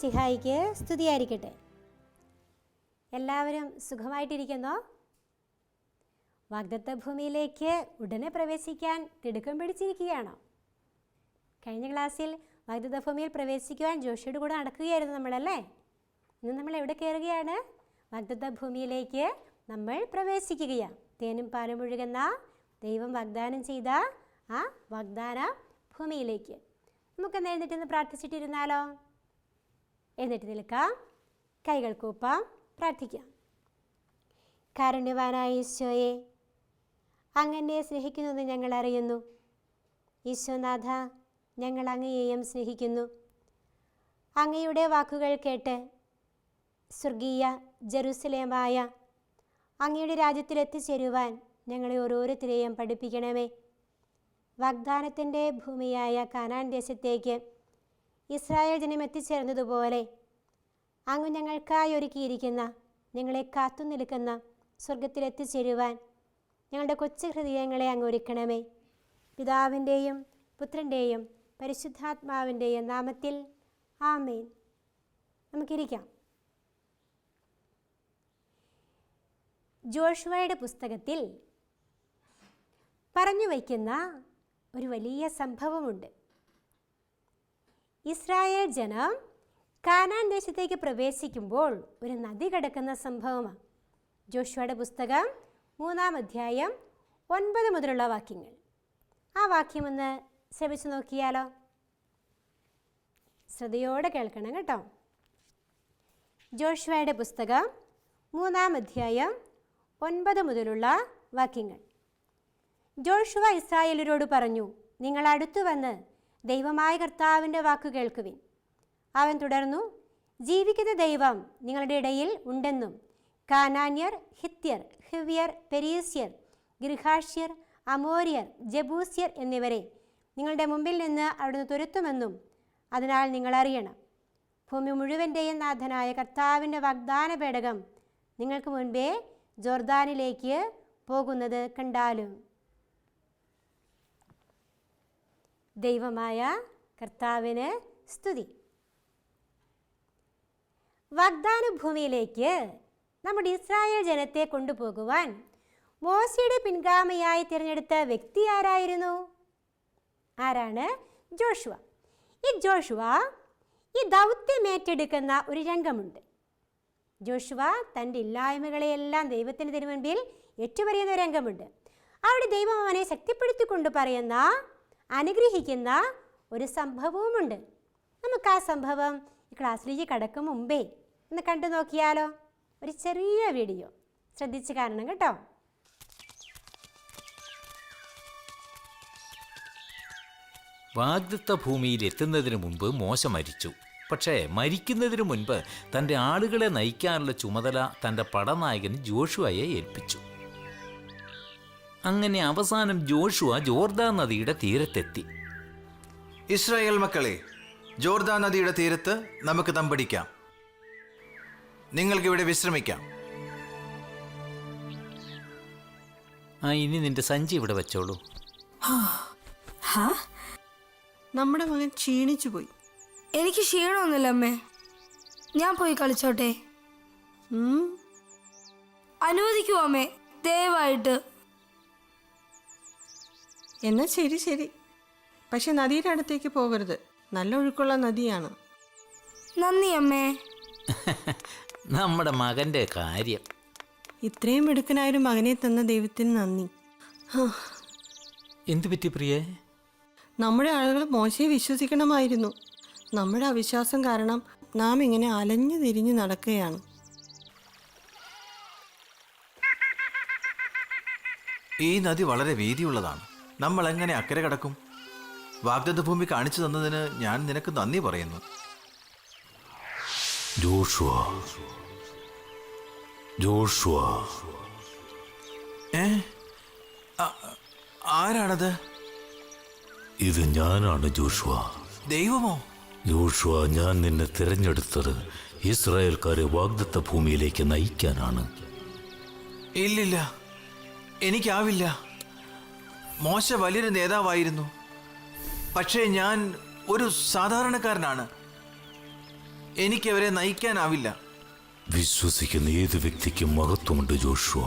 ഈശോ മിസിഹായിക്ക് സ്തുതിയായിരിക്കട്ടെ. എല്ലാവരും സുഖമായിട്ടിരിക്കുന്നോ? വാഗ്ദത്ത ഭൂമിയിലേക്ക് ഉടനെ പ്രവേശിക്കാൻ തിടുക്കം പിടിച്ചിരിക്കുകയാണോ? കഴിഞ്ഞ ക്ലാസ്സിൽ വാഗ്ദത്ത ഭൂമിയിൽ പ്രവേശിക്കുവാൻ ജോഷിയുടെ കൂടെ നടക്കുകയായിരുന്നു നമ്മളല്ലേ? ഇന്ന് നമ്മൾ എവിടെ കയറുകയാണ്? വാഗ്ദത്ത ഭൂമിയിലേക്ക് നമ്മൾ പ്രവേശിക്കുകയാണ്. തേനും പാലും ഒഴുകുന്ന ദൈവം വാഗ്ദാനം ചെയ്ത ആ വാഗ്ദാന ഭൂമിയിലേക്ക്. നമുക്ക് എഴുന്നേറ്റ് പ്രാർത്ഥിച്ചിട്ടിരുന്നാലോ? എന്നിട്ട് നിൽക്കാം. കൈകൾ കൂപ്പാം. പ്രാർത്ഥിക്കാം. കാരുണ്യവാനായ ഈശോയെ അങ്ങനെ സ്നേഹിക്കുന്നുവെന്ന് ഞങ്ങൾ അറിയുന്നു. ഈശോനാഥ ഞങ്ങൾ അങ്ങയെയും സ്നേഹിക്കുന്നു. അങ്ങയുടെ വാക്കുകൾ കേട്ട് സ്വർഗീയ ജെറുസലേമായ അങ്ങയുടെ രാജ്യത്തിൽ എത്തിച്ചേരുവാൻ ഞങ്ങളെ ഓരോരുത്തരെയും പഠിപ്പിക്കണമേ. വാഗ്ദാനത്തിന്റെ ഭൂമിയായ കാനാൻ ദേശത്തേക്ക് ഇസ്രായേൽ ജനം എത്തിച്ചേർന്നതുപോലെ അങ്ങ് ഞങ്ങൾക്കായി ഒരുക്കിയിരിക്കുന്ന ഞങ്ങളെ കാത്തു നിൽക്കുന്ന സ്വർഗത്തിലെത്തിച്ചേരുവാൻ ഞങ്ങളുടെ കൊച്ചു ഹൃദയങ്ങളെ അങ്ങ് ഒരുക്കണമേ. പിതാവിന്റെയും പുത്രന്റെയും പരിശുദ്ധാത്മാവിന്റെയും നാമത്തിൽ ആമേൻ. നമുക്കിരിക്കാം. ജോഷുവയുടെ പുസ്തകത്തിൽ പറഞ്ഞു വയ്ക്കുന്ന ഒരു വലിയ സംഭവമുണ്ട്. ഇസ്രായേൽ ജനം കാനാൻ ദേശത്തേക്ക് പ്രവേശിക്കുമ്പോൾ ഒരു നദി കിടക്കുന്ന സംഭവമാണ്. ജോഷുവയുടെ പുസ്തകം മൂന്നാം അധ്യായം ഒൻപത് മുതലുള്ള വാക്യങ്ങൾ. ആ വാക്യം ഒന്ന് ശ്രമിച്ചു നോക്കിയാലോ? ശ്രദ്ധയോടെ കേൾക്കണം കേട്ടോ. ജോഷുവയുടെ പുസ്തകം മൂന്നാം അധ്യായം ഒൻപത് മുതലുള്ള വാക്യങ്ങൾ. ജോഷുവ ഇസ്രായേലരോട് പറഞ്ഞു നിങ്ങൾ അടുത്തു വന്ന് ദൈവമായ കർത്താവിന്റെ വാക്ക് കേൾക്കുവിൻ. അവൻ തുടർന്നു ജീവിക്കുന്ന ദൈവം നിങ്ങളുടെ ഇടയിൽ ഉണ്ടെന്നും കാനാന്യർ ഹിത്യർ ഹിവ്യർ പെരീസ്യർ ഗൃഹാഷ്യർ അമോര്യർ ജബൂസ്യർ എന്നിവരെ നിങ്ങളുടെ മുമ്പിൽ നിന്ന് അവിടുന്ന് തുരുത്തുമെന്നും അതിനാൽ നിങ്ങൾ അറിയണം. ഭൂമി മുഴുവന്റെയും നാഥനായ കർത്താവിന്റെ വാഗ്ദാന പേടകം നിങ്ങൾക്ക് മുൻപേ ജോർദാനിലേക്ക് പോകുന്നത് കണ്ടാലും. ദൈവമായ കർത്താവിന് സ്തുതി. വാഗ്ദാന ഭൂമിയിലേക്ക് നമ്മുടെ ഇസ്രായേൽ ജനത്തെ കൊണ്ടുപോകുവാൻ മോശയുടെ പിൻഗാമിയായി തിരഞ്ഞെടുത്ത വ്യക്തി ആരായിരുന്നു? ആരാണ്? ജോഷുവ. ഈ ജോഷുവ ഈ ദൗത്യം ഏറ്റെടുക്കുന്ന ഒരു രംഗമുണ്ട്. ജോഷുവ തന്റെ ഇല്ലായ്മകളെയെല്ലാം ദൈവത്തിന് തിരുമുൻപിൽ ഏറ്റുപറയുന്ന രംഗമുണ്ട്. അവിടെ ദൈവം അവനെ ശക്തിപ്പെടുത്തിക്കൊണ്ട് പറയുന്ന അനുഗ്രഹിക്കുന്ന ഒരു സംഭവവുമുണ്ട്. നമുക്ക് ആ സംഭവം ഈ ക്ലാസ്സിലേക്ക് കടക്കും മുമ്പേ ഒന്ന് കണ്ടു നോക്കിയാലോ? ഒരു ചെറിയ വീഡിയോ. ശ്രദ്ധിച്ച് കാരണം കേട്ടോ. വാഗ്ദത്ത ഭൂമിയിൽ എത്തുന്നതിന് മുമ്പ് മോശ മരിച്ചു. പക്ഷേ മരിക്കുന്നതിന് മുൻപ് തന്റെ ആളുകളെ നയിക്കാനുള്ള ചുമതല തന്റെ പടനായകൻ ജോഷുവയെ ഏൽപ്പിച്ചു. അങ്ങനെ അവസാനം ജോഷുവ ജോർദാൻ നദിയുടെ തീരത്തെത്തി. ഇസ്രായേൽ മക്കളെ ജോർദാൻ നദിയുടെ തീരത്ത് നമുക്ക് തമ്പടിക്കാം നിങ്ങൾക്കിവിടെ വിശ്രമിക്കാം. ആ ഇനി നിന്റെ സഞ്ചി ഇവിടെ വെച്ചോളൂ. നമ്മുടെ മകൻ ക്ഷീണിച്ചു പോയി. എനിക്ക് ക്ഷീണമൊന്നുമില്ല അമ്മേ. ഞാൻ പോയി കളിച്ചോട്ടെ. ഉം, അനുവദിക്കൂ അമ്മേ? ദയവായിട്ട്. എന്നാ ശരി ശരി. പക്ഷെ നദിയുടെ അടുത്തേക്ക് പോകരുത്. നല്ല ഒഴുക്കുള്ള നദിയാണ്. നന്ദി അമ്മേ. നമ്മുടെ മകന്റെ കാര്യം. ഇത്രയും മിടുക്കനായൊരു മകനെ തന്ന ദൈവത്തിന് നന്ദി. എന്തു പറ്റി പ്രിയേ? നമ്മുടെ ആളുകൾ മോശയെ വിശ്വസിക്കണമായിരുന്നു. നമ്മുടെ അവിശ്വാസം കാരണം നാം ഇങ്ങനെ അലഞ്ഞു തിരിഞ്ഞു നടക്കുകയാണ്. ഈ നദി വളരെ വീതിയുള്ളതാണ്. നമ്മൾ എങ്ങനെ അക്കരെ കടക്കും? വാഗ്ദത്ത ഭൂമി കാണിച്ചു തന്നതിന് ഞാൻ നിനക്ക് നന്ദി പറയുന്നു. ജോഷുവ. ജോഷുവ. ഏ? ആരാണത്? ഇത് ഞാനാണ് ജോഷുവ. ദൈവമോ? ജോഷുവ ഞാൻ നിന്നെ തിരഞ്ഞെടുത്തത് ഇസ്രായേൽക്കാരെ വാഗ്ദത്ത ഭൂമിയിലേക്ക് നയിക്കാനാണ്. ഇല്ലില്ല. എനിക്കാവില്ല. മോശ വലിയൊരു നേതാവായിരുന്നു. പക്ഷേ ഞാൻ ഒരു സാധാരണക്കാരനാണ്. എനിക്കവരെ നയിക്കാനാവില്ല. വിശ്വസിക്കുന്ന ഏത് വ്യക്തിക്കും മഹത്വമുണ്ട് ജോഷുവ.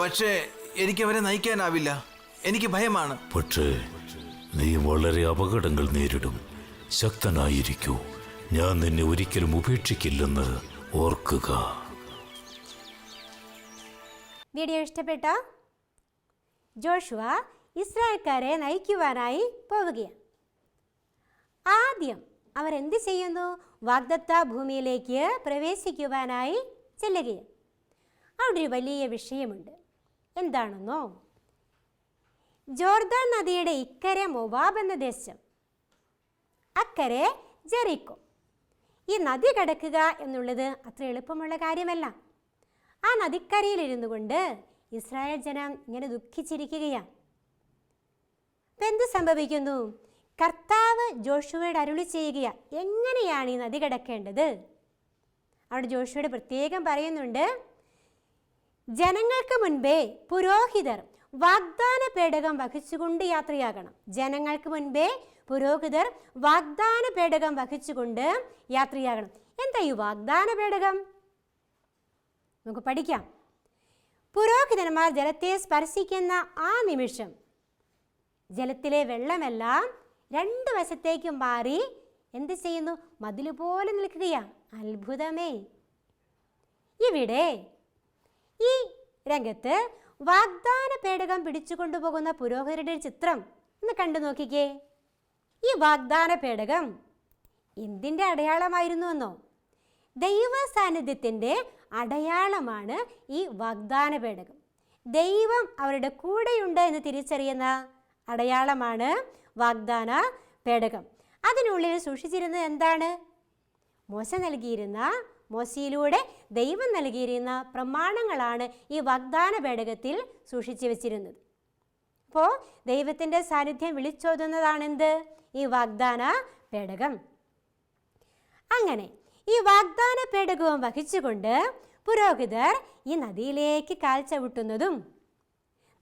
പക്ഷേ എനിക്കവരെ നയിക്കാനാവില്ല. എനിക്ക് ഭയമാണ്. പക്ഷേ നീ വളരെ അപകടങ്ങൾ നേരിടും. ശക്തനായിരിക്കൂ. ഞാൻ നിന്നെ ഒരിക്കലും ഉപേക്ഷിക്കില്ലെന്ന് ഓർക്കുക. വീഡിയോ ഇഷ്ടപ്പെട്ട? ജോഷുവ ഇസ്രായേൽക്കാരെ നയിക്കുവാനായി പോവുകയാണ്. ആദ്യം അവർ എന്ത് ചെയ്യുന്നു? വാഗ്ദത്ത ഭൂമിയിലേക്ക് പ്രവേശിക്കുവാനായി ചെല്ലുകയാണ്. അവിടെ ഒരു വലിയ വിഷയമുണ്ട്. എന്താണെന്നോ? ജോർദാൻ നദിയുടെ ഇക്കരെ മൊവാബ് എന്ന ദേശം. അക്കരെ ജെറിക്കോ. ഈ നദി കടക്കുക എന്നുള്ളത് അത്ര എളുപ്പമുള്ള കാര്യമല്ല. ആ നദിക്കരയിലിരുന്നു കൊണ്ട് ഇസ്രായേൽ ജനം ഇങ്ങനെ ദുഃഖിച്ചിരിക്കുകയാണ്. അപ്പം എന്ത് സംഭവിക്കുന്നു? കർത്താവ് ജോഷുവയുടെ അരുളി ചെയ്യുകയാണ് എങ്ങനെയാണ് ഈ നദി കിടക്കേണ്ടത്? അവിടെ ജോഷുവയുടെ പ്രത്യേകം പറയുന്നുണ്ട് ജനങ്ങൾക്ക് മുൻപേ പുരോഹിതർ വാഗ്ദാന പേടകം വഹിച്ചുകൊണ്ട് യാത്രയാകണം. ജനങ്ങൾക്ക് മുൻപേ പുരോഹിതർ വാഗ്ദാന പേടകം വഹിച്ചുകൊണ്ട് യാത്രയാകണം. എന്താ ഈ വാഗ്ദാന പേടകം? നമുക്ക് പഠിക്കാം. പുരോഹിതന്മാർ ജലത്തെ സ്പർശിക്കുന്ന ആ നിമിഷം ജലത്തിലെ വെള്ളമെല്ലാം രണ്ട് വശത്തേക്കും മാറി എന്ത് ചെയ്യുന്നു? മതിൽ പോലെ നിൽക്കുകയാ. അത്ഭുതമേ. ഇവിടെ ഈ രംഗത്ത് വാഗ്ദാന പേടകം പിടിച്ചു കൊണ്ടുപോകുന്ന പുരോഹിതരുടെ ചിത്രം ഒന്ന് കണ്ടു നോക്കിക്കേ. ഈ വാഗ്ദാന പേടകം എന്തിന്റെ അടയാളമായിരുന്നു എന്നോ ദൈവ സാന്നിധ്യത്തിന്റെ അടയാളമാണ് ഈ വാഗ്ദാന പേടകം. ദൈവം അവരുടെ കൂടെയുണ്ട് എന്ന് തിരിച്ചറിയുന്ന അടയാളമാണ് വാഗ്ദാന പേടകം. അതിനുള്ളിൽ സൂക്ഷിച്ചിരുന്നത് എന്താണ്? മോശ നൽകിയിരുന്ന മോശയിലൂടെ ദൈവം നൽകിയിരുന്ന പ്രമാണങ്ങളാണ് ഈ വാഗ്ദാന പേടകത്തിൽ സൂക്ഷിച്ചു വച്ചിരുന്നത്. അപ്പോൾ ദൈവത്തിന്റെ സാന്നിധ്യം വിളിച്ചോതുന്നതാണെന്ത്? ഈ വാഗ്ദാന പേടകം. അങ്ങനെ ഈ വാഗ്ദാന പേടകവും വഹിച്ചുകൊണ്ട് പുരോഹിതർ ഈ നദിയിലേക്ക് കാൽച്ചവിട്ടുന്നതും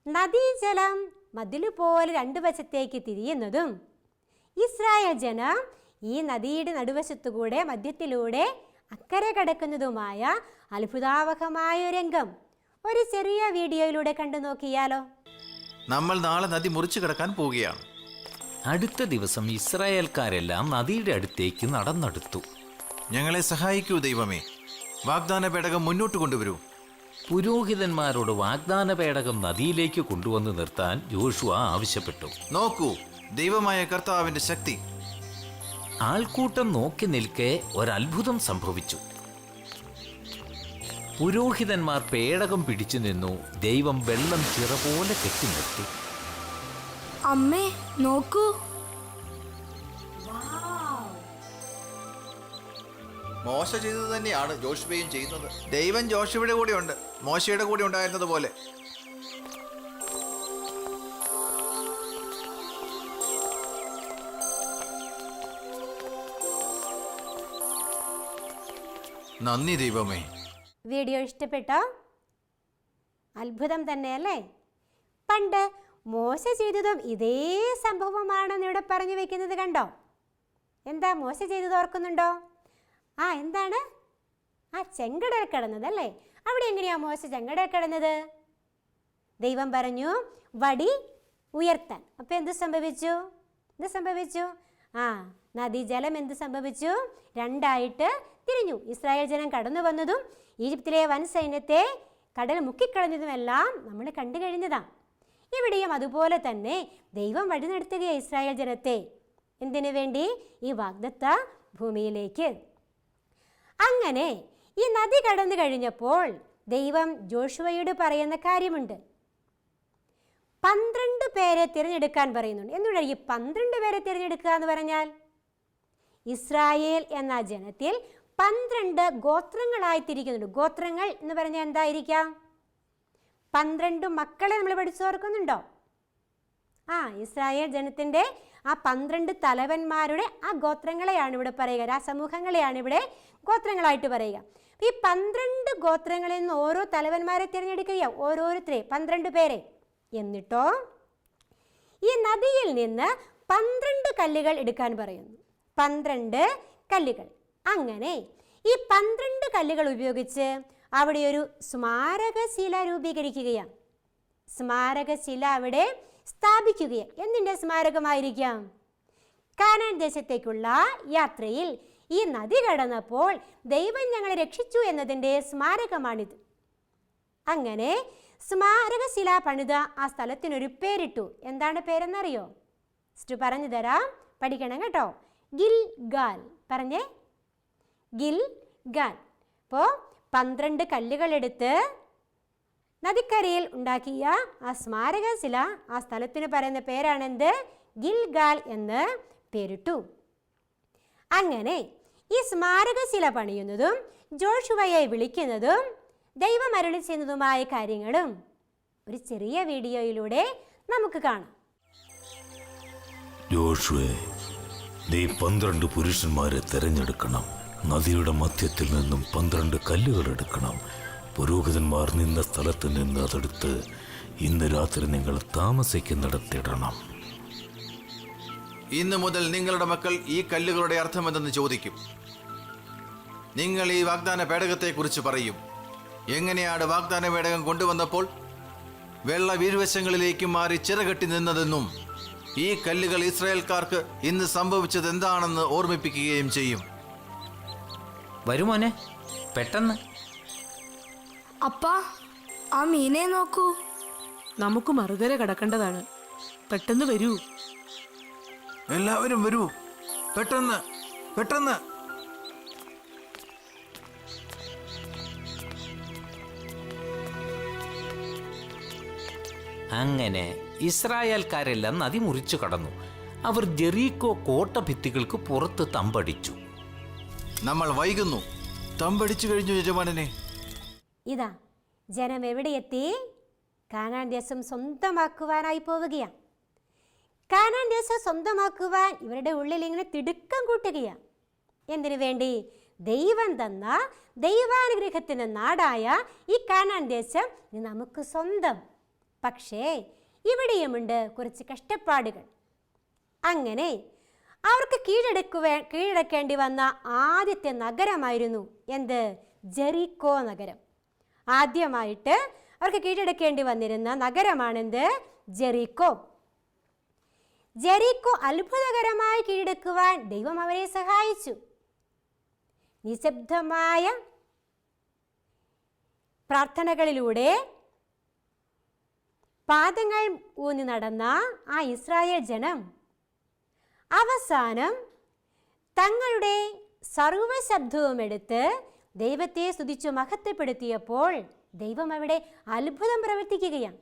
നദീജലം മതിലു പോലെ രണ്ടു വശത്തേക്ക് തിരിയുന്നതും ഇസ്രായേൽ ജനം ഈ നദിയുടെ നടുവശത്തുകൂടെ മധ്യത്തിലൂടെ അക്കരെ കടക്കുന്നതുമായ അത്ഭുതാവഹമായ രംഗം. ഒരു ചെറിയ വീഡിയോയിലൂടെ കണ്ടു നോക്കിയാലോ? നമ്മൾ നാളെ നദി മുറിച്ചു കിടക്കാൻ പോവുകയാണ്. അടുത്ത ദിവസം ഇസ്രായേൽക്കാരെല്ലാം നദിയുടെ അടുത്തേക്ക് നടന്നെടുത്തു. ഞങ്ങളെ സഹായിക്കൂ ദൈവമേ. വാഗ്ദാന പേടകം മുന്നോട്ട് കൊണ്ടുവരൂ. പുരോഹിതന്മാരോട് വാഗ്ദാന പേടകം നദിയിലേക്ക് കൊണ്ടുവന്ന് നിർത്താൻ ജോഷുവ ആവശ്യപ്പെട്ടു. നോക്കൂ ദൈവമായ കർത്താവിന്റെ ശക്തി. ആൾക്കൂട്ടം നോക്കി നിൽക്കെ ഒരത്ഭുതം സംഭവിച്ചു. പുരോഹിതന്മാർ പേടകം പിടിച്ചു നിന്നു ദൈവം വെള്ളം ചിറ പോലെ കെട്ടി നിർത്തി. അമ്മേ നോക്കൂ. മോശ ചെയ്തത് തന്നെയാണ് ജോഷുവയും ചെയ്യുന്നത്. ദൈവം ജോഷുവയുടെ കൂടെ ഉണ്ട് മോശയുടെ കൂടെ ഉണ്ടായിരുന്നത് പോലെ. നന്ദി ദൈവമേ. വീഡിയോ ഇഷ്ടപ്പെട്ടോ അത്ഭുതം തന്നെയല്ലേ? പണ്ട് മോശ ചെയ്തതും ഇതേ സംഭവമാണെന്ന് ഇവിടെ പറഞ്ഞു വെക്കുന്നത് കണ്ടോ? എന്താ മോശ ചെയ്തത് ഓർക്കുന്നുണ്ടോ? ആ എന്താണ്? ആ ചെങ്കടൽ കിടന്നത് അല്ലേ അവിടെ എങ്ങനെയാ മോശ ചെങ്കടൽ കിടന്നത്? ദൈവം പറഞ്ഞു വടി ഉയർത്താൻ. അപ്പോൾ എന്ത് സംഭവിച്ചു? എന്ത് സംഭവിച്ചു? ആ നദീജലം എന്ത് സംഭവിച്ചു? രണ്ടായിട്ട് തിരിഞ്ഞു. ഇസ്രായേൽ ജനം കടന്നു വന്നതും ഈജിപ്തിലെ വൻ സൈന്യത്തെ കടൽ മുക്കിക്കളഞ്ഞതുമെല്ലാം നമ്മൾ കണ്ടു കഴിഞ്ഞതാണ്. ഇവിടെയും അതുപോലെ തന്നെ ദൈവം വഴി നടത്തുകയാണ് ഇസ്രായേൽ ജനത്തെ. എന്തിനു വേണ്ടി? ഈ വാഗ്ദത്ത ഭൂമിയിലേക്ക്. അങ്ങനെ ഈ നദി കടന്നു കഴിഞ്ഞപ്പോൾ ദൈവം ജോഷുവയോട് പറയുന്ന കാര്യമുണ്ട്. പന്ത്രണ്ട് പേരെ തിരഞ്ഞെടുക്കാൻ പറയുന്നുണ്ട്. എന്നുള്ള ഈ പന്ത്രണ്ട് പേരെ തിരഞ്ഞെടുക്കുക എന്ന് പറഞ്ഞാൽ? ഇസ്രായേൽ എന്ന ജനത്തിൽ പന്ത്രണ്ട് ഗോത്രങ്ങളായി തിരിക്കുന്നുണ്ട്. ഗോത്രങ്ങൾ എന്ന് പറഞ്ഞാൽ എന്തായിരിക്കാം? പന്ത്രണ്ട് മക്കളെ നമ്മൾ പഠിച്ചോർക്കുന്നുണ്ടോ ആ ഇസ്രായേൽ ജനത്തിന്റെ ആ പന്ത്രണ്ട് തലവന്മാരുടെ ആ ഗോത്രങ്ങളെയാണ് ഇവിടെ പറയുക. ആ സമൂഹങ്ങളെയാണ് ഇവിടെ ഗോത്രങ്ങളായിട്ട് പറയുക. ഈ പന്ത്രണ്ട് ഗോത്രങ്ങളിൽ നിന്ന് ഓരോ തലവന്മാരെ തിരഞ്ഞെടുക്കുക ഓരോരുത്തരെ പന്ത്രണ്ട് പേരെ. എന്നിട്ടോ? ഈ നദിയിൽ നിന്ന് പന്ത്രണ്ട് കല്ലുകൾ എടുക്കാൻ പറയുന്നു. പന്ത്രണ്ട് കല്ലുകൾ. അങ്ങനെ ഈ പന്ത്രണ്ട് കല്ലുകൾ ഉപയോഗിച്ച് അവിടെ ഒരു സ്മാരകശില രൂപീകരിക്കുകയാണ് സ്മാരകശില അവിടെ സ്ഥാപിക്കുകയാണ് എന്തിന്റെ സ്മാരകമായിരിക്കാം? കാനാൻ ദേശത്തേക്കുള്ള യാത്രയിൽ ഈ നദി കടന്നപ്പോൾ ദൈവം ഞങ്ങളെ രക്ഷിച്ചു എന്നതിന്റെ സ്മാരകമാണിത്. അങ്ങനെ സ്മാരകശില പണിത ആ സ്ഥലത്തിനൊരു പേരിട്ടു. എന്താണ് പേരെന്നറിയോ? സിസ്റ്റു പറഞ്ഞു തരാം. പഠിക്കണം കേട്ടോ. ഗിൽ ഗാൽ പറഞ്ഞേ? ഗിൽ ഗാൽ അപ്പോൾ പന്ത്രണ്ട് കല്ലുകളെടുത്ത് നദിക്കരയിൽ ഉണ്ടാക്കിയ ആ സ്മാരകശില ആ സ്ഥലത്തിന് പറയുന്ന പേരാണെന്ത്? ഗിൽഗാൽ എന്ന് പേരിട്ടു. അങ്ങനെ ഈ സ്മാരകശില പണിയുന്നതും ജോഷുവയെ വിളിക്കുന്നതും ദൈവമരളി ചെയ്യുന്നതുമായ കാര്യങ്ങളും ഒരു ചെറിയ വീഡിയോയിലൂടെ നമുക്ക് കാണാം. ജോഷുവെ നീ പന്ത്രണ്ട് പുരുഷന്മാരെ തിരഞ്ഞെടുക്കണം. നദിയുടെ മധ്യത്തിൽ നിന്നും പന്ത്രണ്ട് കല്ലുകൾ എടുക്കണം. പുരോഹിതന്മാർ നിന്ന സ്ഥലത്ത് നിന്ന് അതെടുത്ത് ഇന്ന് രാത്രി നിങ്ങൾ താമസിക്കുന്നിടത്തിടണം ഇന്നു മുതൽ നിങ്ങളുടെ മക്കൾ ഈ കല്ലുകളുടെ അർത്ഥമെന്തെന്ന് ചോദിക്കും. നിങ്ങൾ ഈ വാഗ്ദാന പേടകത്തെക്കുറിച്ച് പറയും. എങ്ങനെയാണ് വാഗ്ദാന പേടകം കൊണ്ടുവന്നപ്പോൾ? വെള്ള വീഴ്വശങ്ങളിലേക്ക് മാറി ചിറകെട്ടി നിന്നതെന്നും ഈ കല്ലുകൾ ഇസ്രായേൽക്കാർക്ക് ഇന്ന് സംഭവിച്ചത് എന്താണെന്ന് ഓർമ്മിപ്പിക്കുകയും ചെയ്യും. വരുമോനെ പെട്ടെന്ന്. അപ്പാ ആ മീനെ നോക്കൂ. നമുക്ക് മറുകര കടക്കേണ്ടതാണ്. പെട്ടെന്ന് വരൂ. എല്ലാവരും വരൂ. പെട്ടെന്ന് പെട്ടെന്ന്. അങ്ങനെ ഇസ്രായേൽക്കാരെല്ലാം നദി മുറിച്ചു കടന്നു. അവർ ജെറീക്കോ കോട്ട ഭിത്തികൾക്ക് പുറത്ത് തമ്പടിച്ചു. നമ്മൾ വൈകുന്നു. തമ്പടിച്ചു കഴിഞ്ഞു യജമാനനെ. ഇതാ ജനം എവിടെയെത്തി? കാനാൻ ദേശം സ്വന്തമാക്കുവാനായി പോവുകയാണ്. കാനാൻ ദേശം സ്വന്തമാക്കുവാൻ ഇവരുടെ ഉള്ളിൽ ഇങ്ങനെ തിടുക്കം കൂട്ടുകയാണ്. എന്തിനു വേണ്ടി? ദൈവം തന്ന ദൈവാനുഗ്രഹത്തിന്റെ നാടായ ഈ കാനാൻ ദേശം നമുക്ക് സ്വന്തം. പക്ഷേ ഇവിടെയുമുണ്ട് കുറച്ച് കഷ്ടപ്പാടുകൾ. അങ്ങനെ അവർക്ക് കീഴടക്കുവേ കീഴടക്കേണ്ടി വന്ന ആദ്യത്തെ നഗരമായിരുന്നു എന്ത്? ജെറിക്കോ നഗരം. ആദ്യമായിട്ട് അവർക്ക് കീഴടക്കേണ്ടി വന്നിരുന്ന നഗരമാണെന്ത്? ജെറിക്കോ. ജെറിക്കോ അത്ഭുതകരമായി കീഴടക്കുവാൻ ദൈവം അവരെ സഹായിച്ചു. നിശബ്ദമായ പ്രാർത്ഥനകളിലൂടെ പാദങ്ങൾ ഊന്നി നടന്ന ആ ഇസ്രായേൽ ജനം അവസാനം തങ്ങളുടെ സർവശബ്ദവും എടുത്ത് ദൈവത്തെ സ്തുതിച്ചു മഹത്വപ്പെടുത്തിയപ്പോൾ ദൈവം അവിടെ അത്ഭുതം പ്രവർത്തിക്കുകയാണ്.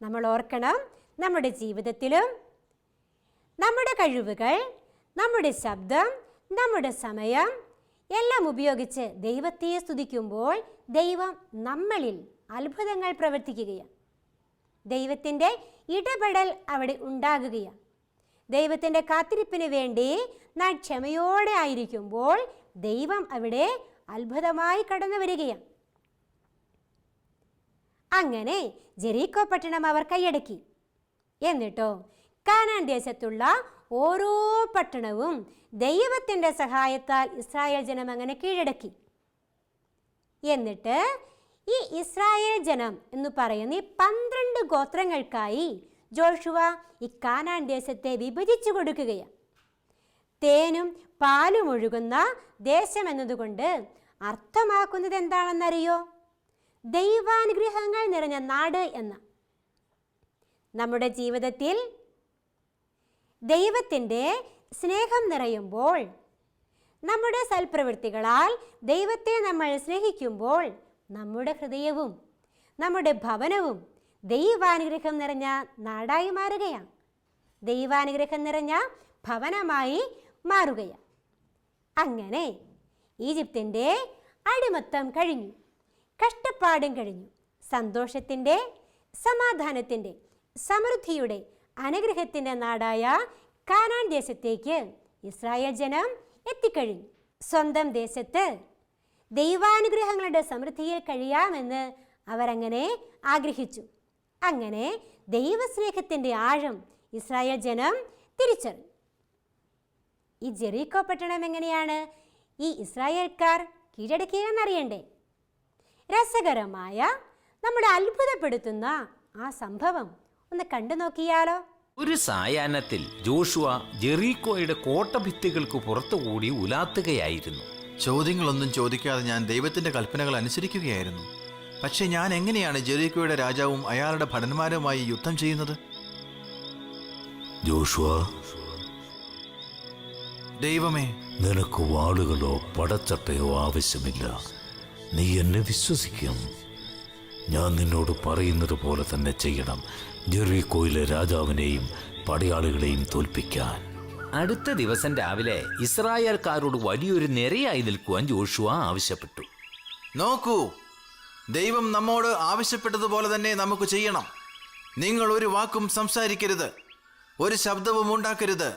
നമ്മൾ ഓർക്കണം നമ്മുടെ ജീവിതത്തിലും നമ്മുടെ കഴിവുകൾ നമ്മുടെ ശബ്ദം നമ്മുടെ സമയം എല്ലാം ഉപയോഗിച്ച് ദൈവത്തെ സ്തുതിക്കുമ്പോൾ ദൈവം നമ്മളിൽ അത്ഭുതങ്ങൾ പ്രവർത്തിക്കുകയാണ്. ദൈവത്തിന്റെ ഇടപെടൽ അവിടെ ഉണ്ടാകുകയാണ്. ദൈവത്തിന്റെ കാത്തിരിപ്പിന് വേണ്ടി നാം ക്ഷമയോടെ ആയിരിക്കുമ്പോൾ ദൈവം അവിടെ അത്ഭുതമായി കടന്നു വരികയാണ്. അങ്ങനെ ജെറീക്കോ പട്ടണം അവർ കൈയടക്കി. എന്നിട്ടോ? കാനാൻ ദേശത്തുള്ള ഓരോ പട്ടണവും ദൈവത്തിന്റെ സഹായത്താൽ ഇസ്രായേൽ ജനം അങ്ങനെ കീഴടക്കി. എന്നിട്ട് ഈ ഇസ്രായേൽ ജനം എന്ന് പറയുന്ന ഈ പന്ത്രണ്ട് ഗോത്രങ്ങൾക്കായി ജോഷുവ ഈ കാനാൻ ദേശത്തെ വിഭജിച്ചു കൊടുക്കുകയാണ് തേനും പാലും ഒഴുകുന്ന ദേശം എന്നതുകൊണ്ട് അർത്ഥമാക്കുന്നത് എന്താണെന്നറിയോ? ദൈവാനുഗ്രഹങ്ങൾ നിറഞ്ഞ നാട് എന്ന നമ്മുടെ ജീവിതത്തിൽ ദൈവത്തിന്റെ സ്നേഹം നിറയുമ്പോൾ നമ്മുടെ സൽപ്രവൃത്തികളാൽ ദൈവത്തെ നമ്മൾ സ്നേഹിക്കുമ്പോൾ നമ്മുടെ ഹൃദയവും നമ്മുടെ ഭവനവും ദൈവാനുഗ്രഹം നിറഞ്ഞ നാടായി മാറുകയാണ്. ദൈവാനുഗ്രഹം നിറഞ്ഞ ഭവനമായി മാറുകയാണ്. അങ്ങനെ ഈജിപ്തിന്റെ അടിമത്തം കഴിഞ്ഞു കഷ്ടപ്പാടും കഴിഞ്ഞു സന്തോഷത്തിന്റെ സമാധാനത്തിന്റെ സമൃദ്ധിയുടെ അനുഗ്രഹത്തിന്റെ നാടായ കാനാൻ ദേശത്തേക്ക് ഇസ്രായേൽ ജനം എത്തിക്കഴിഞ്ഞു. സ്വന്തം ദേശത്ത് ദൈവാനുഗ്രഹങ്ങളുടെ സമൃദ്ധിയിൽ കഴിയാമെന്ന് അവരങ്ങനെ ആഗ്രഹിച്ചു. അങ്ങനെ ദൈവസ്നേഹത്തിന്റെ ആഴം ഇസ്രായേൽ ജനം തിരിച്ചറിഞ്ഞു. ഈ ജെറീക്കോ പട്ടണം എങ്ങനെയാണ്? ഈ ഇസ്രായേൽക്കാർ കീഴടക്കിയെന്നറിയണ്ടേ? രസകരമായ നമ്മുടെ അത്ഭുതപ്പെടുത്തുന്ന ആ സംഭവം ഒന്ന് കണ്ടു നോക്കിയാലോ? ഒരു സായാഹ്നത്തിൽ ജോഷുവ ജെറീക്കോയുടെ കോട്ടഭിത്തികൾക്ക് പുറത്തുകൂടി ഉലാത്തുകയായിരുന്നു. ചോദ്യങ്ങളൊന്നും ചോദിക്കാതെ ഞാൻ ദൈവത്തിന്റെ കൽപ്പനകൾ അനുസരിക്കുകയായിരുന്നു. പക്ഷേ ഞാൻ എങ്ങനെയാണ് ജെറീക്കോയുടെ രാജാവും അയാളുടെ ഭടന്മാരുമായി യുദ്ധം ചെയ്യുന്നത്? ജോഷുവ ദൈവമേ. നിനക്ക് വാളുകളോ പടച്ചട്ടയോ ആവശ്യമില്ല. നീ എന്നെ വിശ്വസിക്കും. ഞാൻ നിന്നോട് പറയുന്നത് പോലെ തന്നെ ചെയ്യണം. ജെറിക്കോയിലെ രാജാവിനെയും പടയാളികളെയും തോൽപ്പിക്കാൻ. അടുത്ത ദിവസം രാവിലെ ഇസ്രായേൽക്കാരോട് വലിയൊരു നിരയായി നിൽക്കുവാൻ ജോഷുവ ആവശ്യപ്പെട്ടു. നോക്കൂ ദൈവം നമ്മോട് ആവശ്യപ്പെട്ടതുപോലെ തന്നെ നമുക്ക് ചെയ്യണം. നിങ്ങൾ ഒരു വാക്കും സംസാരിക്കരുത് ഒരു ശബ്ദവും ഉണ്ടാക്കരുത്.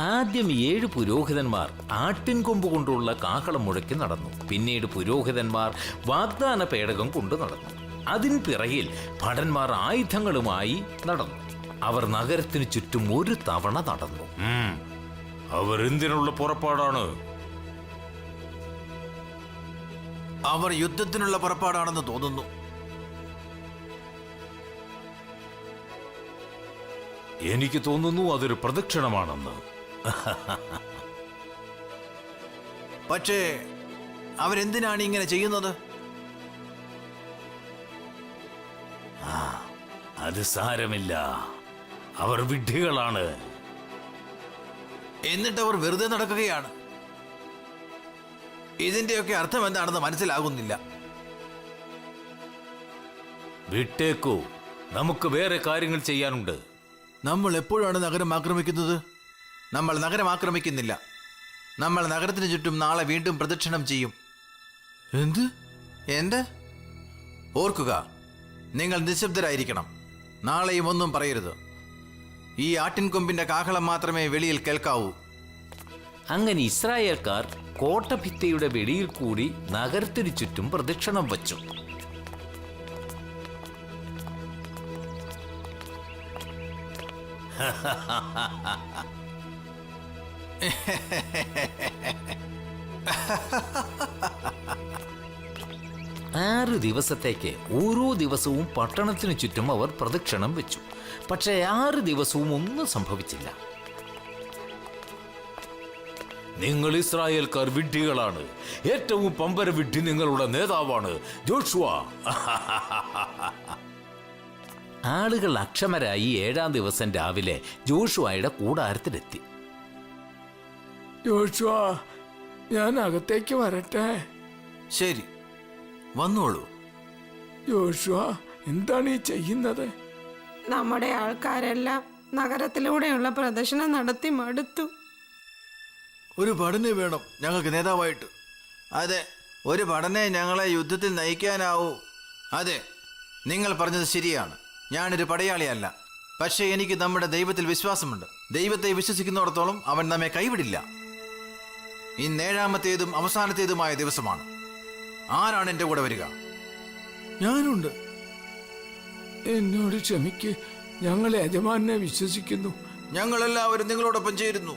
ആദ്യം ഏഴ് പുരോഹിതന്മാർ ആട്ടിൻ കൊമ്പ് കൊണ്ടുള്ള കാഹളം മുഴക്കി നടന്നു. പിന്നീട് പുരോഹിതന്മാർ വാഗ്ദാന പേടകം കൊണ്ടു നടന്നു. അതിൻ പിറകിൽ ഭടന്മാർ ആയുധങ്ങളുമായി നടന്നു. അവർ നഗരത്തിനു ചുറ്റും ഒരു തവണ നടന്നു. അവർ എന്തിനുള്ള പുറപ്പാടാണ്? അവർ യുദ്ധത്തിനുള്ള പുറപ്പാടാണെന്ന് തോന്നുന്നു. എനിക്ക് തോന്നുന്നു അതൊരു പ്രദക്ഷിണമാണെന്ന്. പക്ഷേ അവരെന്തിനാണ് ഇങ്ങനെ ചെയ്യുന്നത്? അത് സാരമില്ല. അവർ വിഡ്ഢികളാണ്. എന്നിട്ട് അവർ വെറുതെ നടക്കുകയാണ്. ഇതിന്റെയൊക്കെ അർത്ഥം എന്താണെന്ന് മനസ്സിലാകുന്നില്ല. വിട്ടേക്കൂ. നമുക്ക് വേറെ കാര്യങ്ങൾ ചെയ്യാനുണ്ട്. നമ്മൾ എപ്പോഴാണ് നഗരം ആക്രമിക്കുന്നത്? നമ്മൾ നഗരം ആക്രമിക്കുന്നില്ല. നമ്മൾ നഗരത്തിന് ചുറ്റും നാളെ വീണ്ടും പ്രദക്ഷിണം ചെയ്യും. എന്ത്? എന്ത്? ഓർക്കുക നിങ്ങൾ നിശബ്ദരായിരിക്കണം. നാളെയും ഒന്നും പറയരുത്. ഈ ആട്ടിൻകൊമ്പിന്റെ കാഹളം മാത്രമേ വെളിയിൽ കേൾക്കാവൂ. അങ്ങനെ ഇസ്രായേൽക്കാർ കോട്ടഭിത്തിയുടെ വെളിയിൽ കൂടി നഗരത്തിനു ചുറ്റും പ്രദക്ഷിണം വച്ചു. ആറ് ദിവസത്തേക്ക് ഓരോ ദിവസവും പട്ടണത്തിനു ചുറ്റും അവർ പ്രദക്ഷിണം വെച്ചു. പക്ഷേ ആറ് ദിവസവും ഒന്നും സംഭവിച്ചില്ല. നിങ്ങൾ ഇസ്രായേൽക്കാർ വിഡ്ഢികളാണ്. ഏറ്റവും പമ്പര വിഡ്ഢി നിങ്ങളുടെ നേതാവാണ്. ജോഷുവ. ആളുകൾ അക്ഷമരായി ഏഴാം ദിവസം രാവിലെ ജോഷുവായുടെ കൂടാരത്തിലെത്തി. ജോഷുവ ഞാൻ അകത്തേക്ക് വരട്ടെ? ശരി. വന്നോളൂ. യോശുവ എന്താണ് ഈ ചെയ്യുന്നത്? നമ്മുടെ ആൾക്കാരെല്ലാം നഗരത്തിലൂടെയുള്ള പ്രദർശനം നടത്തി മടുത്തു. ഒരു പടനെ വേണം ഞങ്ങൾക്ക് നേതാവായിട്ട്. അതെ ഒരു പഠനെ ഞങ്ങളെ യുദ്ധത്തിൽ നയിക്കാനാവൂ. അതെ നിങ്ങൾ പറഞ്ഞത് ശരിയാണ്. ഞാനൊരു പടയാളിയല്ല. പക്ഷേ എനിക്ക് നമ്മുടെ ദൈവത്തിൽ വിശ്വാസമുണ്ട്. ദൈവത്തെ വിശ്വസിക്കുന്നിടത്തോളം അവൻ നമ്മെ കൈവിടില്ല. ഇന്ന് ഏഴാമത്തേതും അവസാനത്തേതുമായ ദിവസമാണ്. ആരാണ് എന്റെ കൂടെ വരിക? ഞാനുണ്ട്. എന്നോട് ക്ഷമിക്ക്. ഞങ്ങൾ യജമാനെ വിശ്വസിക്കുന്നു. ഞങ്ങളെല്ലാവരും നിങ്ങളോടൊപ്പം ചേരുന്നു.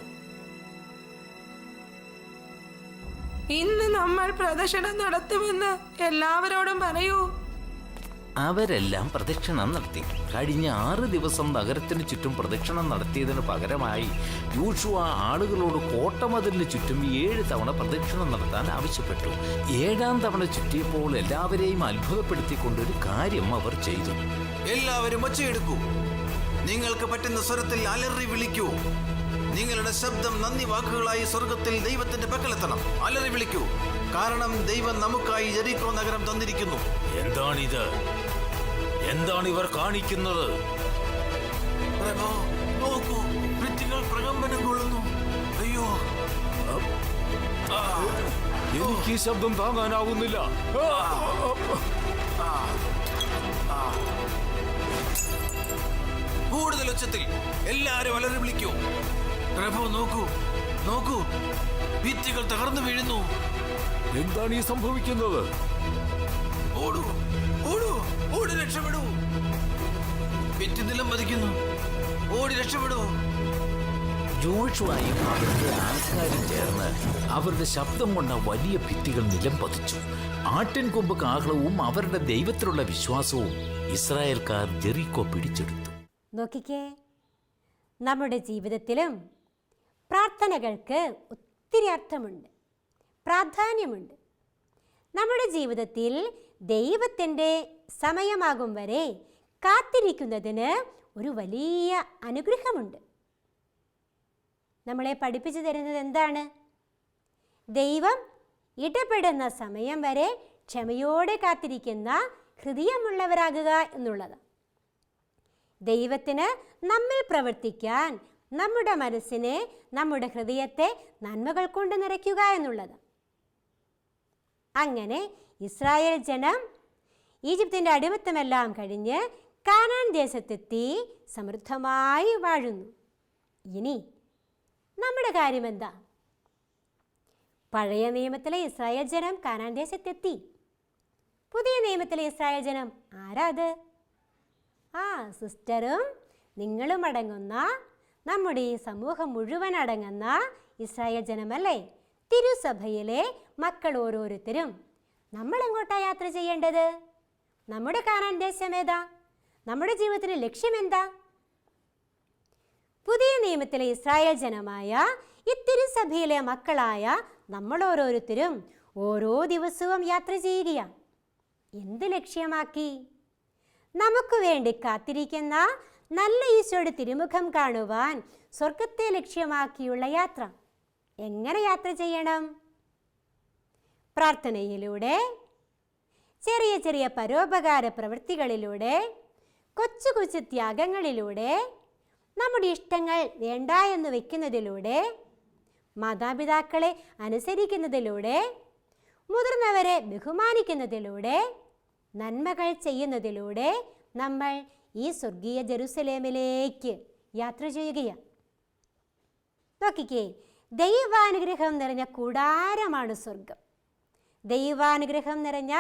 ഇന്ന് നമ്മൾ പ്രദർശനം നടത്തുമെന്ന് എല്ലാവരോടും പറയൂ. അവരെല്ലാം പ്രദക്ഷിണം നടത്തി. കഴിഞ്ഞ ആറ് ദിവസം നഗരത്തിന് ചുറ്റും പ്രദക്ഷിണം നടത്തിയതിന് പകരമായി യൂഷുവ ആളുകളോട് കോട്ടമതിലിന് ചുറ്റും ഏഴ് തവണ പ്രദക്ഷിണം നടത്താൻ ആവശ്യപ്പെട്ടു. ഏഴാം തവണ ചുറ്റിയപ്പോൾ എല്ലാവരെയും അത്ഭുതപ്പെടുത്തിക്കൊണ്ട് ഒരു കാര്യം അവർ ചെയ്തു. എല്ലാവരും ഒച്ചയെടുക്കൂ. നിങ്ങൾക്ക് പറ്റുന്ന സ്വരത്തിൽ അലറി വിളിക്കൂ. നിങ്ങളുടെ ശബ്ദം നന്ദി വാക്കുകളായി സ്വർഗത്തിൽ ദൈവത്തിന്റെ പക്കലെത്തണം. അലറി വിളിക്കൂ. കാരണം ദൈവം നമുക്കായി ജെറിക്കോ നഗരം തന്നിരിക്കുന്നു. എന്താണിത്? എന്താണ് ഇവർ കാണിക്കുന്നത്? പ്രഭോ നോക്കൂ ഭിത്തികൾ പ്രകമ്പനം കൊള്ളുന്നു. അയ്യോ. എനിക്ക് ഈ ശബ്ദം താങ്ങാനാവുന്നില്ല. കൂടുതൽ ഉച്ചത്തിൽ എല്ലാരും അലറി വിളിക്കൂ. പ്രഭു നോക്കൂ നോക്കൂ. ഭിത്തികൾ തകർന്നു വീഴുന്നു. എന്താണ് ഈ സംഭവിക്കുന്നത്? ഓടി. രക്ഷപ്പെടൂ. ഭിത്തി നിലം പതിക്കുന്നു. ഓടി രക്ഷപ്പെടൂ. ജോഷുവായും അവരുടെ ആൾക്കാരും ചേർന്ന് അവരുടെ ശബ്ദം കൊണ്ട വലിയ ഭിത്തികൾ നിലം പതിച്ചു. ആട്ടിൻ കൊമ്പ് കാഹളവും അവരുടെ ദൈവത്തിലുള്ള വിശ്വാസവും ഇസ്രായേൽക്കാർ ജെറിക്കോ പിടിച്ചെടുത്തു. നോക്കിക്കേ നമ്മുടെ ജീവിതത്തിലും പ്രാർത്ഥനകൾക്ക് ഒത്തിരി അർത്ഥമുണ്ട് പ്രാധാന്യമുണ്ട്. നമ്മുടെ ജീവിതത്തിൽ ദൈവത്തിന്റെ സമയമാകും വരെ കാത്തിരിക്കുന്നതിന് ഒരു വലിയ അനുഗ്രഹമുണ്ട്. നമ്മളെ പഠിപ്പിച്ചു തരുന്നത് എന്താണ്? ദൈവം ഇടപെടുന്ന സമയം വരെ ക്ഷമയോടെ കാത്തിരിക്കുന്ന ഹൃദയമുള്ളവരാകുക എന്നുള്ളത്. ദൈവത്തിന് നമ്മിൽ പ്രവർത്തിക്കാൻ നമ്മുടെ മനസ്സിനെ നമ്മുടെ ഹൃദയത്തെ നന്മകൾ കൊണ്ട് നിറയ്ക്കുക എന്നുള്ളത്. അങ്ങനെ ഇസ്രായേൽ ജനം ഈജിപ്തിന്റെ അടിമത്തമെല്ലാം കഴിഞ്ഞ് കാനാൻ ദേശത്തെത്തി സമൃദ്ധമായി വാഴുന്നു. ഇനി നമ്മുടെ കാര്യം എന്താ പഴയ നിയമത്തിലെ ഇസ്രായേൽ ജനം കാനാൻ ദേശത്തെത്തി. പുതിയ നിയമത്തിലെ ഇസ്രായേൽ ജനം ആരാത്? ആ സിസ്റ്ററും നിങ്ങളും അടങ്ങുന്ന നമ്മുടെ ഈ സമൂഹം മുഴുവൻ അടങ്ങുന്ന ഇസ്രായേൽ ജനമല്ലേ? തിരുസഭയിലെ മക്കൾ ഓരോരുത്തരും. നമ്മൾ എങ്ങോട്ടാ യാത്ര ചെയ്യേണ്ടത്? നമ്മുടെ ദേശം ഏതാ നമ്മുടെ ജീവിതത്തിന് ലക്ഷ്യം എന്താ പുതിയ നിയമത്തിലെ ഇസ്രായേൽ ജനമായ ഇത്തിരി സഭയിലെ മക്കളായ നമ്മൾ ഓരോരുത്തരും ഓരോ ദിവസവും യാത്ര ചെയ്യുകയാണ് എന്ത് ലക്ഷ്യമാക്കി? നമുക്ക് വേണ്ടി കാത്തിരിക്കുന്ന നല്ല ഈശോയുടെ തിരുമുഖം കാണുവാൻ സ്വർഗത്തെ ലക്ഷ്യമാക്കിയുള്ള യാത്ര. എങ്ങനെ യാത്ര ചെയ്യണം? പ്രാർത്ഥനയിലൂടെ ചെറിയ ചെറിയ പരോപകാര പ്രവൃത്തികളിലൂടെ കൊച്ചു കൊച്ചു ത്യാഗങ്ങളിലൂടെ നമ്മുടെ ഇഷ്ടങ്ങൾ വേണ്ട എന്ന് വയ്ക്കുന്നതിലൂടെ മാതാപിതാക്കളെ അനുസരിക്കുന്നതിലൂടെ മുതിർന്നവരെ ബഹുമാനിക്കുന്നതിലൂടെ നന്മകൾ ചെയ്യുന്നതിലൂടെ നമ്മൾ ഈ സ്വർഗീയ ജെറുസലേമിലേക്ക് യാത്ര ചെയ്യുകയാണ്. നോക്കിക്കേ ദൈവാനുഗ്രഹം നിറഞ്ഞ കൂടാരമാണ് സ്വർഗം. ദൈവാനുഗ്രഹം നിറഞ്ഞ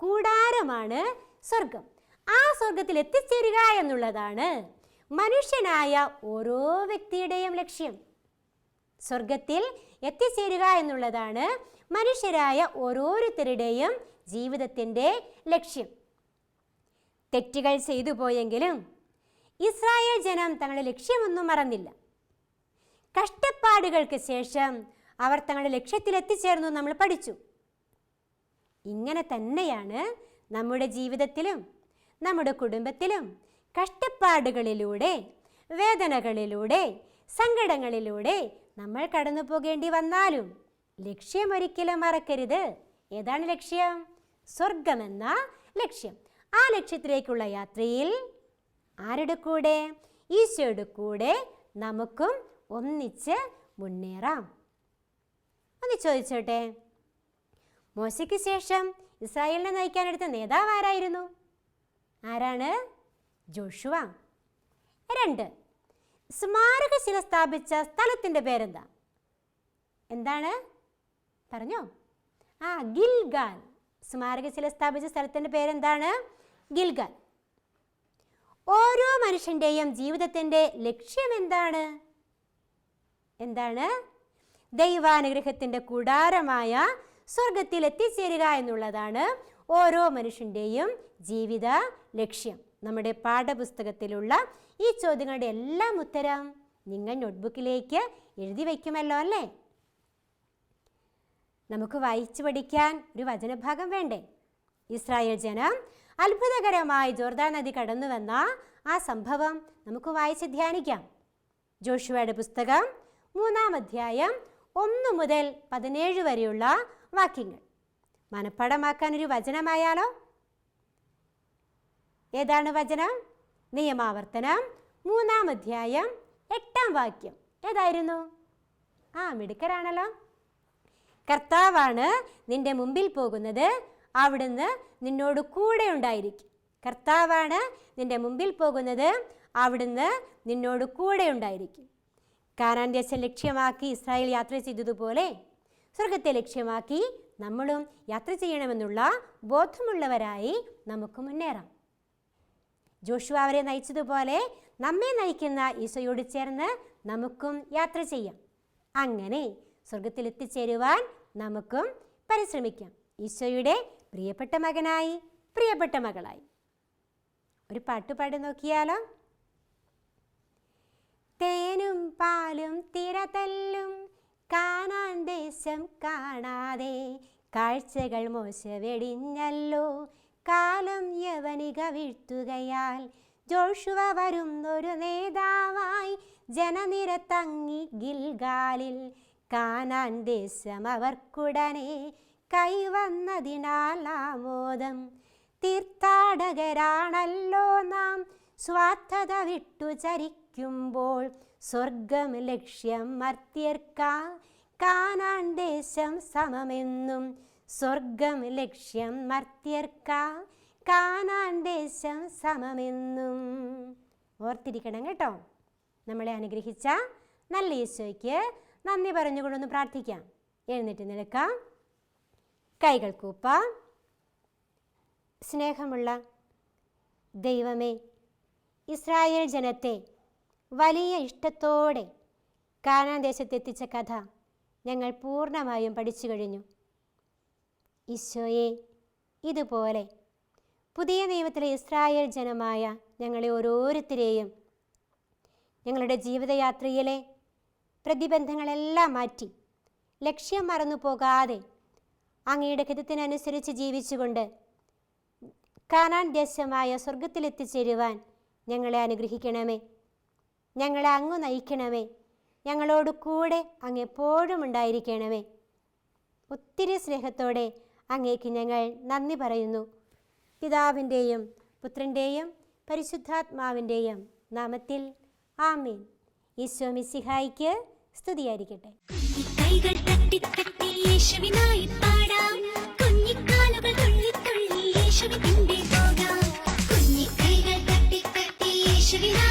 കൂടാരമാണ് സ്വർഗം ആ സ്വർഗത്തിൽ എത്തിച്ചേരുക എന്നുള്ളതാണ് മനുഷ്യനായ ഓരോ വ്യക്തിയുടെയും ലക്ഷ്യം. സ്വർഗത്തിൽ എത്തിച്ചേരുക എന്നുള്ളതാണ് മനുഷ്യരായ ഓരോരുത്തരുടെയും ജീവിതത്തിന്റെ ലക്ഷ്യം. തെറ്റുകൾ ചെയ്തു പോയെങ്കിലും ഇസ്രായേൽ ജനം തങ്ങളുടെ ലക്ഷ്യമൊന്നും മറന്നില്ല. കഷ്ടപ്പാടുകൾക്ക് ശേഷം അവർ തങ്ങളുടെ ലക്ഷ്യത്തിലെത്തിച്ചേർന്നു നമ്മൾ പഠിച്ചു. ഇങ്ങനെ തന്നെയാണ് നമ്മുടെ ജീവിതത്തിലും നമ്മുടെ കുടുംബത്തിലും കഷ്ടപ്പാടുകളിലൂടെ വേദനകളിലൂടെ സങ്കടങ്ങളിലൂടെ നമ്മൾ കടന്നു പോകേണ്ടി വന്നാലും ലക്ഷ്യമൊരിക്കലും മറക്കരുത്. ഏതാണ് ലക്ഷ്യം? സ്വർഗമെന്ന ലക്ഷ്യം. ആ ലക്ഷ്യത്തിലേക്കുള്ള യാത്രയിൽ ആരുടെ കൂടെ? ഈശോയുടെ കൂടെ നമുക്കും ഒന്നിച്ച് മുന്നേറാം. ഒന്ന് ചോദിച്ചോട്ടെ? മോശയ്ക്ക് ശേഷം ഇസ്രായേലിനെ നയിക്കാനെടുത്ത നേതാവ് ആരായിരുന്നു? ആരാണ്? ജോഷുവ. രണ്ട് സ്മാരകശില സ്ഥാപിച്ച സ്ഥലത്തിന്റെ പേരെന്താ? എന്താണ്? പറഞ്ഞോ. ആ ഗിൽഗാൽ. സ്മാരകശില സ്ഥാപിച്ച സ്ഥലത്തിന്റെ പേരെന്താണ്? ഗിൽഗാൽ. ഓരോ മനുഷ്യന്റെയും ജീവിതത്തിന്റെ ലക്ഷ്യം എന്താണ്? എന്താണ്? ദൈവാനുഗ്രഹത്തിന്റെ കൂടാരമായ സ്വർഗത്തിൽ എത്തിച്ചേരുക എന്നുള്ളതാണ് ഓരോ മനുഷ്യന്റെയും ജീവിത ലക്ഷ്യം. നമ്മുടെ പാഠപുസ്തകത്തിലുള്ള ഈ ചോദ്യങ്ങളുടെ എല്ലാം ഉത്തരം നിങ്ങൾ നോട്ട്ബുക്കിലേക്ക് എഴുതി വയ്ക്കുമല്ലോ അല്ലേ? നമുക്ക് വായിച്ചു പഠിക്കാൻ ഒരു വചനഭാഗം വേണ്ടേ? ഇസ്രായേൽ ജനം അത്ഭുതകരമായി ജോർദാൻ നദി കടന്നു വന്ന ആ സംഭവം നമുക്ക് വായിച്ച് ധ്യാനിക്കാം. ജോഷുവയുടെ പുസ്തകം മൂന്നാം അധ്യായം ഒന്ന് മുതൽ പതിനേഴ് വരെയുള്ള വാക്യങ്ങൾ. മനഃപ്പാടമാക്കാൻ ഒരു വചനമായാലോ? ഏതാണ് വചനം? നിയമാവർത്തനം മൂന്നാം അധ്യായം എട്ടാം വാക്യം. ഏതായിരുന്നു? ആ മിടുക്കരാണല്ലോ. കർത്താവാണ് നിന്റെ മുമ്പിൽ പോകുന്നത്. അവിടുന്ന് നിന്നോട് കൂടെ ഉണ്ടായിരിക്കും. കർത്താവാണ് നിന്റെ മുമ്പിൽ പോകുന്നത്. അവിടുന്ന് നിന്നോട് കൂടെ ഉണ്ടായിരിക്കും. കാനാൻ ദേശം ലക്ഷ്യമാക്കി ഇസ്രായേൽ യാത്ര ചെയ്തതുപോലെ സ്വർഗത്തെ ലക്ഷ്യമാക്കി നമ്മളും യാത്ര ചെയ്യണമെന്നുള്ള ബോധമുള്ളവരായി നമുക്ക് മുന്നേറാം. ജോഷു അവരെ നയിച്ചതുപോലെ നമ്മെ നയിക്കുന്ന ഈശോയോട് ചേർന്ന് നമുക്കും യാത്ര ചെയ്യാം. അങ്ങനെ സ്വർഗത്തിൽ എത്തിച്ചേരുവാൻ നമുക്കും പരിശ്രമിക്കാം. ഈശോയുടെ പ്രിയപ്പെട്ട മകനായി പ്രിയപ്പെട്ട മകളായി. ഒരു പാട്ട് പാടി നോക്കിയാലോ? തേനും പാലും തിരതല്ലും കാണാൻ ദേശം കാണാതെ കാഴ്ചകൾ മോശ വെടിഞ്ഞല്ലോ കാലം യവനിക വീഴ്ത്തുകയാൽ ജോഷുവ വരുന്നൊരു നേതാവായി ജനനിര തങ്ങി ഗിൽഗാലിൽ കാണാൻ ദേശം അവർക്കുടനെ കൈവന്നതിനാൽ ആമോദം തീർത്ഥാടകരാണല്ലോ നാം. സ്വാർത്ഥത വിട്ടു ചരിക്കുമ്പോൾ സ്വർഗം ലക്ഷ്യം മർത്യർക്കാ കാനാൻ ദേശം സമമെന്നും. സ്വർഗം ലക്ഷ്യം മർത്യർക്കാ കാനാൻ ദേശം സമമെന്നും. ഓർത്തിരിക്കണം കേട്ടോ. നമ്മളെ അനുഗ്രഹിച്ച നല്ല ഈശോയ്ക്ക് നന്ദി പറഞ്ഞുകൊണ്ടൊന്ന് പ്രാർത്ഥിക്കാം. എഴുന്നേറ്റ് നിൽക്കാം. കൈകൾ കൂപ്പ. സ്നേഹമുള്ള ദൈവമേ ഇസ്രായേൽ ജനത്തെ വലിയ ഇഷ്ടത്തോടെ കാനാൻ ദേശത്തെത്തിച്ച കഥ ഞങ്ങൾ പൂർണമായും പഠിച്ചു കഴിഞ്ഞു. ഈശോയെ ഇതുപോലെ പുതിയ നിയമത്തിലെ ഇസ്രായേൽ ജനമായ ഞങ്ങളെ ഓരോരുത്തരെയും ഞങ്ങളുടെ ജീവിതയാത്രയിലെ പ്രതിബന്ധങ്ങളെല്ലാം മാറ്റി ലക്ഷ്യം മറന്നു പോകാതെ അങ്ങയുടെ ഹിതത്തിനനുസരിച്ച് ജീവിച്ചുകൊണ്ട് കാനാൻ ദേശമായ സ്വർഗത്തിലെത്തിച്ചേരുവാൻ ഞങ്ങളെ അനുഗ്രഹിക്കണമേ. ഞങ്ങളെ അങ്ങ് നയിക്കണമേ. ഞങ്ങളോട് കൂടെ അങ്ങ് എപ്പോഴും ഉണ്ടായിരിക്കണമേ. ഒത്തിരി സ്നേഹത്തോടെ അങ്ങേക്ക് ഞങ്ങൾ നന്ദി പറയുന്നു. പിതാവിന്റെയും പുത്രന്റെയും പരിശുദ്ധാത്മാവിന്റെയും നാമത്തിൽ ആമീൻ. ഈശോ മിസിഹായിക്ക് സ്തുതിയായിരിക്കട്ടെ. കൈകൾ തട്ടി തട്ടി പാടാം. കുഞ്ഞിക്കാലുകൾ തുള്ളി തുള്ളി യേശുവിന്റെ പോകാം കുഞ്ഞിക്കൈകൾ തട്ടി തട്ടി യേശുവിനായി